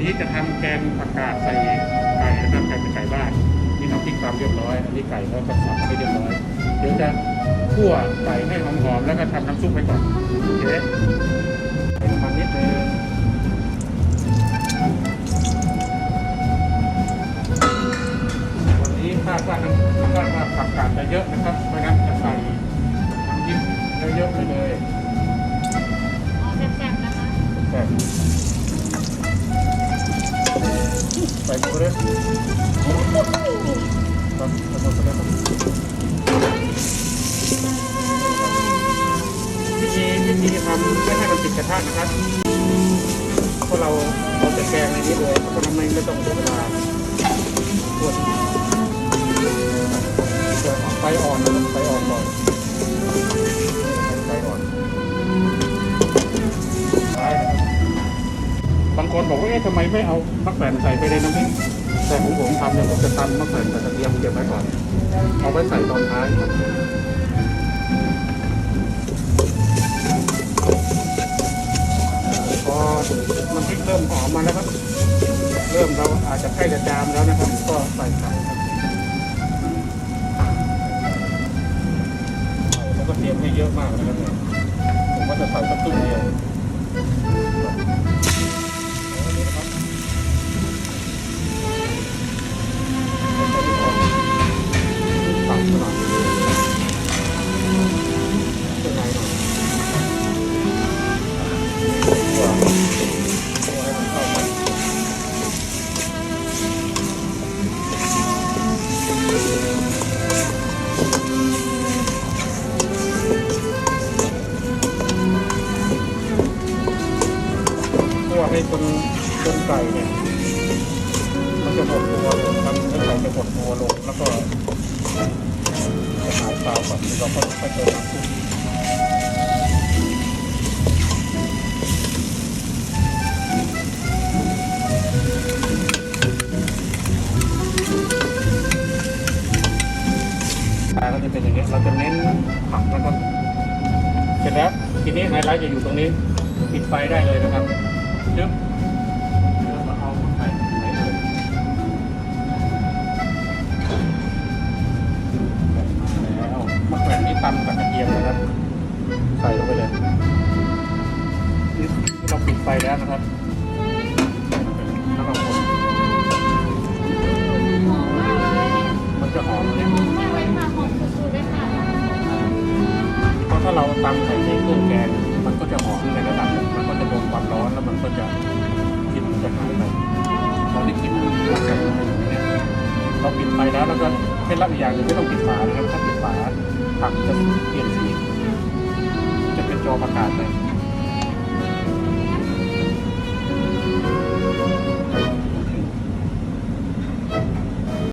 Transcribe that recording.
นี้จะทำแกงผักกาดใส่ไก่นะครับไก่เป็นไก่บ้านนี่น้ำพริกตามเรียบร้อย อันนี้ไก่แล้วก็สับให้เรียบร้อย เดี๋ยวจะคั่วไก่ให้หอมๆแล้วก็ทำน้ำซุปไปก่อนโอเคใส่น้ำมันนิดนึงวันนี้คาดว่าน้ำคาดว่าผักกาดจะเยอะนะครับ เพราะฉะนั้นจะใส่น้ำพริกเยอะๆไปเลยอ๋อแซ่บๆนะคะแต่ ใส่หมดเลยครับใส่หมดเลยครับวิธีวิธีทำไม่ให้มันติดกระทะนะครับเพราะเราเราจะแกงในนี้เลยเพราะฉะนั้นไมไม่ต้องเสียเวลาปวดจะไฟอ่อนนะครับไฟอ่อน บอกว่าเอ๊ะทำไมไม่เอามะแขวนใส่ไปในน้ำพริกแต่ของผมทำเนี่ยผมจะตำมะแขวนกับกระเทียมเก็บไว้ก่อน เอาไว้ใส่ตอนท้ายครับพอน้ำพริกเริ่มหอมมาแล้วครับ เริ่มเราอาจจะใกล้จะจามแล้วนะครับ ก็ใส่ไข่ครับแล้วก็เตรียมให้เยอะมากนะครับผมว่าจะใส่สักครึ่งเดียว ตัวให้จนจนไก่เนี่ยมันจะหมดตัวลงครับแล้วไก่จะหมดตัวลงแล้วก็จะหายเปล่าก่อนเราก็ค่อยเติมน้ำซุปตาก็จะเป็นอย่างเงี้เราจะเน้นผักแล้วก็เสร็จแล้วทีนี้ไฮไลท์จะอยู่ตรงนี้ปิดไฟได้เลยนะครับ จึ๊บแล้วก็เอาไข่ใส่เลยแล้วมะแขวนนี้ตำกับกระเทียมนะครับ ใส่ลงไปเลยนี่เราปิดไฟแล้วนะครับแล้วก็คนมันจะหอมเนี่ยไว้ค่ะหอมสุดๆเลยค่ะเพราะถ้าเราตำใส่ในเครื่องแกง มันก็จะหอมในระดับหนึ่งมันก็จะโดนความร้อนแล้วมันก็จะกลิ่นจะหายไปตอนนี้กลิ่นมันจะหายไปเนี่ยเราปิดไฟแล้วแล้วก็เคล็ดลับอีกอย่างหนึงไม่ต้องปิดฝานะครับถ้าปิดฝาผักจะเปลี่ยนสีจะเป็นจอประกาศเลย